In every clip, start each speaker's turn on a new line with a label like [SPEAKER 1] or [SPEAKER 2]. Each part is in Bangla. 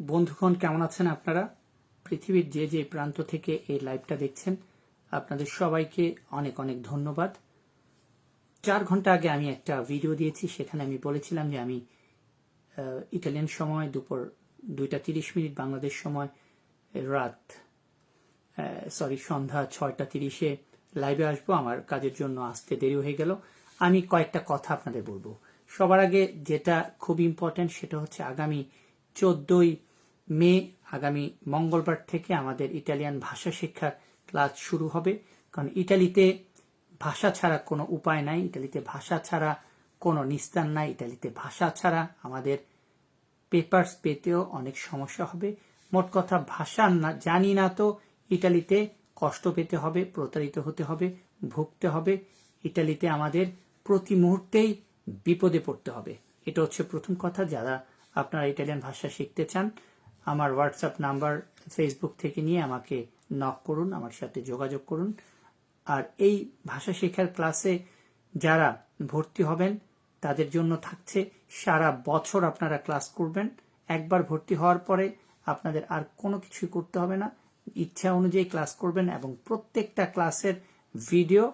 [SPEAKER 1] বন্ধুগণ, কেমন আছেন আপনারা? পৃথিবীর যে যে প্রান্ত থেকে এই লাইভটা দেখছেন, আপনাদের সবাইকে অনেক অনেক ধন্যবাদ। চার ঘণ্টা আগে আমি একটা ভিডিও দিয়েছি, সেখানে আমি বলেছিলাম যে আমি ইটালিয়ান সময়, দুপুর দুইটা তিরিশ মিনিট, বাংলাদেশ সময়, রাত সরি সন্ধ্যা ছয়টা তিরিশে লাইভে আসব। আমার কাজের জন্য আসতে দেরি হয়ে গেল। আমি কয়েকটা কথা আপনাদের বলব। সবার আগে যেটা খুব ইম্পর্টেন্ট সেটা হচ্ছে আগামী চোদ্দই মে আগামী মঙ্গলবার থেকে আমাদের ইটালিয়ান ভাষা শিক্ষার ক্লাস শুরু হবে। কারণ ইটালিতে ভাষা ছাড়া কোনো উপায় নাই, ইটালিতে ভাষা ছাড়া কোনো নিস্তার নাই, ইটালিতে ভাষা ছাড়া আমাদের পেপার্স পেতেও অনেক সমস্যা হবে। মোট কথা, ভাষা না, জানি না তো ইটালিতে কষ্ট পেতে হবে, প্রতারিত হতে হবে, ভুগতে হবে। ইটালিতে আমাদের প্রতি মুহূর্তেই বিপদে পড়তে হবে। এটা হচ্ছে প্রথম কথা, যারা আপনারা ইটালিয়ান ভাষা শিখতে চান আমার হোয়াটসঅ্যাপ নাম্বার ফেসবুক থেকে নিয়ে আমাকে নক করুন, আমার সাথে যোগাযোগ করুন। আর এই ভাষা শেখার ক্লাসে যারা ভর্তি হবেন, তাদের জন্য থাকছে সারা বছর আপনারা ক্লাস করবেন। একবার ভর্তি হওয়ার পরে আপনাদের আর কোনো কিছুই করতে হবে না। ইচ্ছা অনুযায়ী ক্লাস করবেন এবং প্রত্যেকটা ক্লাসের ভিডিও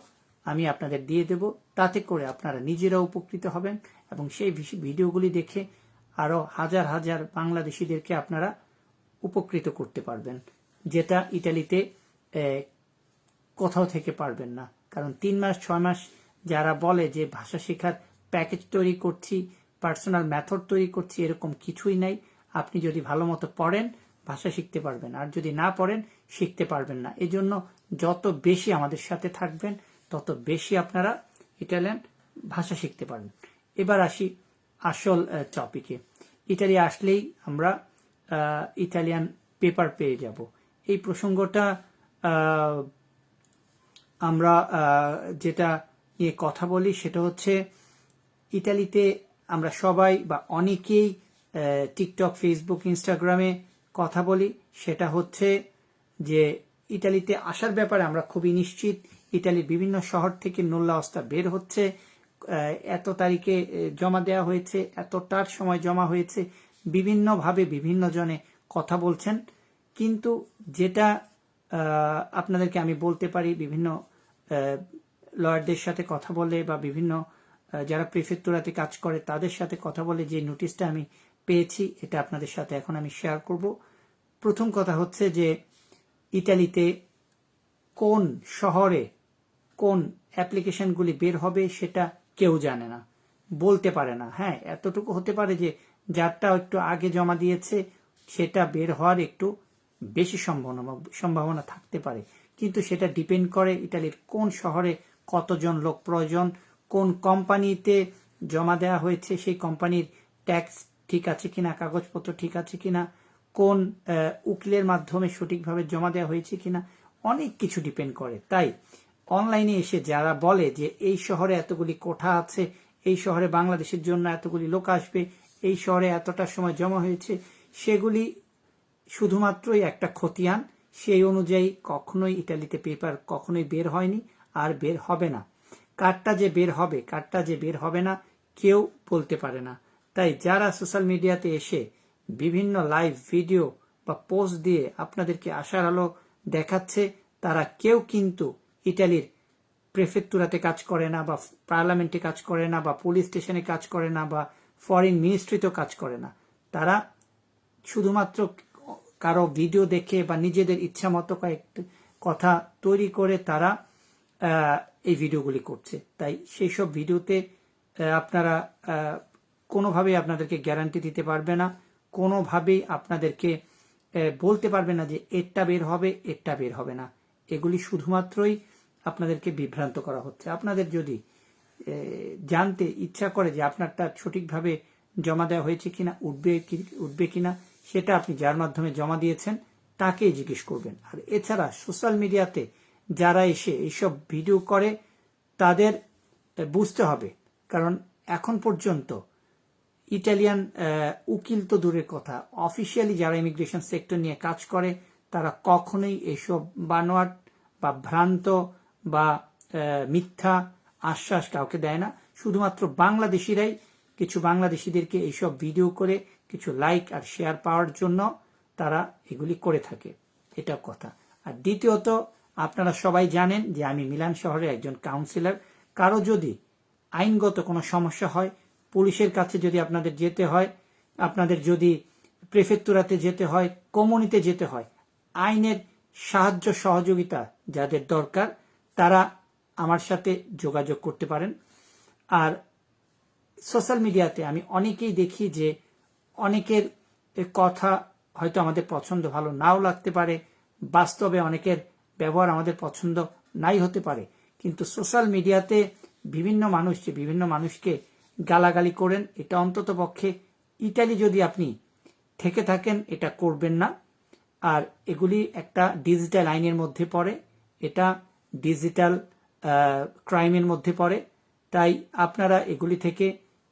[SPEAKER 1] আমি আপনাদের দিয়ে দেব। তাতে করে আপনারা নিজেরা উপকৃত হবেন এবং সেই ভিডিওগুলি দেখে আরও হাজার হাজার বাংলাদেশিদেরকে আপনারা উপকৃত করতে পারবেন, যেটা ইটালিতে কোথাও থেকে পারবেন না। কারণ তিন মাস, ছয় মাস যারা বলে যে ভাষা শেখার প্যাকেজ তৈরি করছি পার্সোনাল মেথড তৈরি করছি, এরকম কিছুই নাই। আপনি যদি ভালো মতো পড়েন, ভাষা শিখতে পারবেন। আর যদি না পড়েন, শিখতে পারবেন না। এজন্য যত বেশি আমাদের সাথে থাকবেন, তত বেশি আপনারা ইটালিয়ান ভাষা শিখতে পারবেন। এবার আসি আসল টপিকে ইটালি আসলেই আমরা ইটালিয়ান পেপার পেয়ে যাব। এই প্রসঙ্গটা আমরা যেটা নিয়ে কথা বলি সেটা হচ্ছে ইতালিতে আমরা সবাই বা অনেকেই টিকটক ফেসবুক ইনস্টাগ্রামে কথা বলি। সেটা হচ্ছে যে ইটালিতে আসার ব্যাপারে আমরা খুবই নিশ্চিত। ইটালির বিভিন্ন শহর থেকে নোল্লা অস্তা বের হচ্ছে। এত তারিখে জমা দেওয়া হয়েছে, এতটার সময় জমা হয়েছে, বিভিন্নভাবে বিভিন্ন জনে কথা বলছেন। কিন্তু যেটা আপনাদেরকে আমি বলতে পারি, বিভিন্ন লয়ারদের সাথে কথা বলে বা বিভিন্ন যারা প্রিফেক্টুরাতে কাজ করে, তাদের সাথে কথা বলে যে নোটিশটা আমি পেয়েছি, এটা আপনাদের সাথে এখন আমি শেয়ার করব। প্রথম কথা হচ্ছে যে ইটালিতে কোন শহরে কোন অ্যাপ্লিকেশনগুলি বের হবে, সেটা কেউ জানে না, বলতে পারে না। হ্যাঁ এতটুকু হতে পারে যে যারটা একটু আগে জমা দিয়েছে, সেটা বের হওয়ার একটু বেশি সম্ভাবনা সম্ভাবনা থাকতে পারে। কিন্তু সেটা ডিপেন্ড করে ইটালির কোন শহরে কতজন লোক প্রয়োজন, কোন কোম্পানিতে জমা দেওয়া হয়েছে, সেই কোম্পানির ট্যাক্স ঠিক আছে কিনা, কাগজপত্র ঠিক আছে কিনা, কোন উকিলের মাধ্যমে সঠিকভাবে জমা দেওয়া হয়েছে কিনা, অনেক কিছু ডিপেন্ড করে। তাই অনলাইনে এসে যারা বলে যে এই শহরে এতগুলি কোঠা আছে, এই শহরে বাংলাদেশের জন্য এতগুলি লোক আসবে, এই শহরে এতটা সময় জমা হয়েছে, সেগুলি শুধুমাত্রই একটা খতিয়ান। সেই অনুযায়ী কখনোই ইটালিতে পেপার কখনোই বের হয়নি, আর বের হবে না। কারটা যে বের হবে কারটা যে বের হবে না, কেউ বলতে পারে না। তাই যারা সোশ্যাল মিডিয়াতে এসে বিভিন্ন লাইভ ভিডিও বা পোস্ট দিয়ে আপনাদেরকে আশার আলো দেখাচ্ছে, তারা কেউ কিন্তু ইটালির প্রেফেক্টুরাতে কাজ করে না বা পার্লামেন্টে কাজ করে না বা পুলিশ স্টেশনে কাজ করে না বা ফরেন মিনিস্ট্রিতেও কাজ করে না। তারা শুধুমাত্র কারও ভিডিও দেখে বা নিজেদের ইচ্ছা মতো কয়েকটি কথা তৈরি করে তারা এই ভিডিওগুলি করছে। তাই সেই সব ভিডিওতে আপনারা কোনোভাবেই আপনাদেরকে গ্যারান্টি দিতে পারবে না। কোনোভাবেই আপনাদেরকে বলতে পারবে না যে এরটা বের হবে এরটা বের হবে না। এগুলি শুধুমাত্রই আপনাদেরকে বিভ্রান্ত করা হচ্ছে। আপনাদের যদি জানতে ইচ্ছা করে যে আপনারটা সঠিকভাবে জমা দেওয়া হয়েছে কিনা, উঠবে উঠবে কিনা, সেটা আপনি যার মাধ্যমে জমা দিয়েছেন, তাকেই জিজ্ঞেস করবেন। আর এছাড়া সোশ্যাল মিডিয়াতে যারা এসে এইসব ভিডিও করে, তাদের বুঝতে হবে। কারণ এখন পর্যন্ত ইটালিয়ান উকিল তো দূরের কথা। অফিসিয়ালি যারা ইমিগ্রেশন সেক্টর নিয়ে কাজ করে, তারা কখনোই এসব বানোয়াট বা ভ্রান্ত বা মিথ্যা আশ্বাস কাউকে দেয় না। শুধুমাত্র বাংলাদেশিরাই কিছু বাংলাদেশিদেরকে এইসব ভিডিও করে কিছু লাইক আর শেয়ার পাওয়ার জন্য তারা এগুলি করে থাকে। এটা কথা। আর দ্বিতীয়ত, আপনারা সবাই জানেন যে আমি মিলান শহরে একজন কাউন্সিলর কারও যদি আইনগত কোনো সমস্যা হয়, পুলিশের কাছে যদি আপনাদের যেতে হয়, আপনাদের যদি প্রেফেক্টুরাতে যেতে হয় কমিউনিতে যেতে হয়, আইনের সাহায্য সহযোগিতা যাদের দরকার তারা আমার সাথে যোগাযোগ করতে পারেন। আর সোশ্যাল মিডিয়াতে আমি অনেকেই দেখি যে অনেকের কথা হয়তো আমাদের পছন্দ ভালো নাও লাগতে পারে, বাস্তবে অনেকের ব্যবহার আমাদের পছন্দ নাই হতে পারে। কিন্তু সোশ্যাল মিডিয়াতে বিভিন্ন মানুষ যে বিভিন্ন মানুষকে গালাগালি করেন, এটা অন্তত পক্ষে ইটালি যদি আপনি থেকে থাকেন, এটা করবেন না। আর এগুলি একটা ডিজিটাল আইনের মধ্যে পড়ে। এটা ডিজিটাল ক্রাইমের মধ্যে পড়ে। তাই আপনারা এগুলি থেকে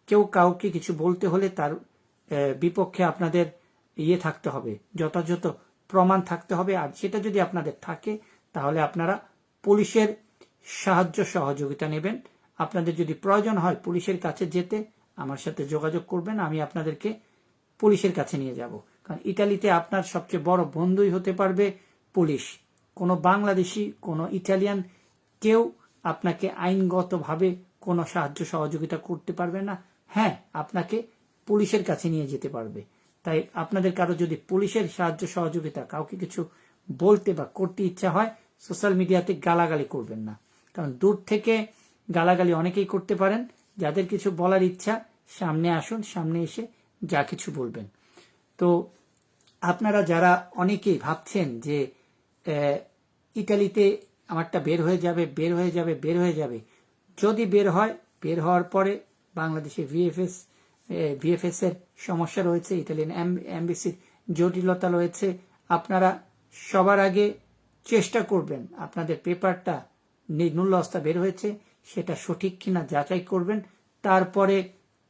[SPEAKER 1] কেউ কাউকে কিছু বলতে হলে তার বিপক্ষে আপনাদের ইয়ে থাকতে হবে, যথাযথ প্রমাণ থাকতে হবে। আর সেটা যদি আপনাদের থাকে, তাহলে আপনারা পুলিশের সাহায্য সহযোগিতা নেবেন। আপনাদের যদি প্রয়োজন হয় পুলিশের কাছে যেতে, আমার সাথে যোগাযোগ করবেন, আমি আপনাদেরকে পুলিশের কাছে নিয়ে যাব। কারণ ইটালিতে আপনার সবচেয়ে বড় বন্ধুই হতে পারবে পুলিশ। কোনো বাংলাদেশি, কোনো ইটালিয়ান কেউ আপনাকে আইনগতভাবে কোনো সাহায্য সহযোগিতা করতে পারবে না। হ্যাঁ আপনাকে পুলিশের কাছে নিয়ে যেতে পারবে। তাই আপনাদের কারও যদি পুলিশের সাহায্য সহযোগিতা কাউকে কিছু বলতে বা করতে ইচ্ছা হয়, সোশ্যাল মিডিয়াতে গালাগালি করবেন না। কারণ দূর থেকে গালাগালি অনেকেই করতে পারেন। যাদের কিছু বলার ইচ্ছা, সামনে আসুন, সামনে এসে যা কিছু বলবেন। তো আপনারা যারা অনেকেই ভাবছেন যে ইটালিতে আমারটা বের হয়ে যাবে, বের হয়ে যাবে, বের হয়ে যাবে। যদি বের হয়, বের হওয়ার পরে বাংলাদেশে ভিএফএস ভিএফএস এর সমস্যা রয়েছে ইটালিয়ান এমবিসির জটিলতা রয়েছে। আপনারা সবার আগে চেষ্টা করবেন, আপনাদের পেপারটা নুল্লস্তা বের হয়েছে, সেটা সঠিক কিনা যাচাই করবেন, তারপরে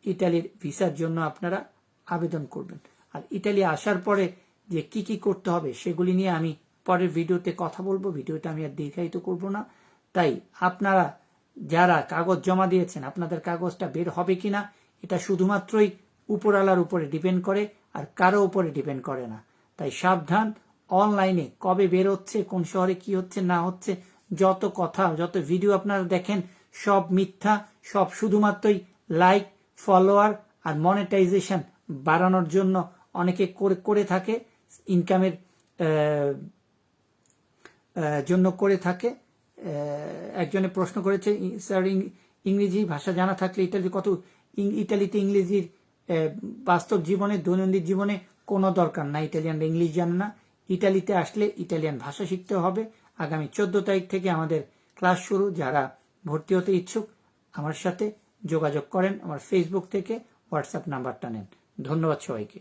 [SPEAKER 1] ইটালির ভিসার জন্য আপনারা আবেদন করবেন। আর ইটালি আসার পরে যে কি কি করতে হবে, সেগুলি নিয়ে আমি পরের ভিডিওতে কথা বলব, ভিডিওটা আমি আর দীর্ঘায়িত করব না। তাই আপনারা যারা কাগজ জমা দিয়েছেন, আপনাদের কাগজটা বের হবে কিনা, এটা শুধুমাত্রই উপরালার উপরে ডিপেন্ড করে আর কারও উপরে ডিপেন্ড করে না। তাই সাবধান, অনলাইনে কবে বের হচ্ছে, কোন শহরে কি হচ্ছে, না হচ্ছে, যত কথা, যত ভিডিও আপনারা দেখেন, সব মিথ্যা, সব শুধুমাত্রই লাইক, ফলোয়ার আর মনিটাইজেশন বাড়ানোর জন্য অনেকে করে থাকে। ইনকামের জন্য করে থাকে। একজনে প্রশ্ন করেছে স্যার ইংরেজি ভাষা জানা থাকলে ইটালি কত ইটালিতে ইংরেজির বাস্তব জীবনে, দৈনন্দিন জীবনে কোনো দরকার না ইটালিয়ানরা ইংলিশ জানে না। ইটালিতে আসলে ইটালিয়ান ভাষা শিখতে হবে। আগামী চোদ্দ তারিখ থেকে আমাদের ক্লাস শুরু। যারা ভর্তি হতে ইচ্ছুক, আমার সাথে যোগাযোগ করেন। আমার ফেসবুক থেকে হোয়াটসঅ্যাপ নাম্বারটা নেন। ধন্যবাদ সবাইকে।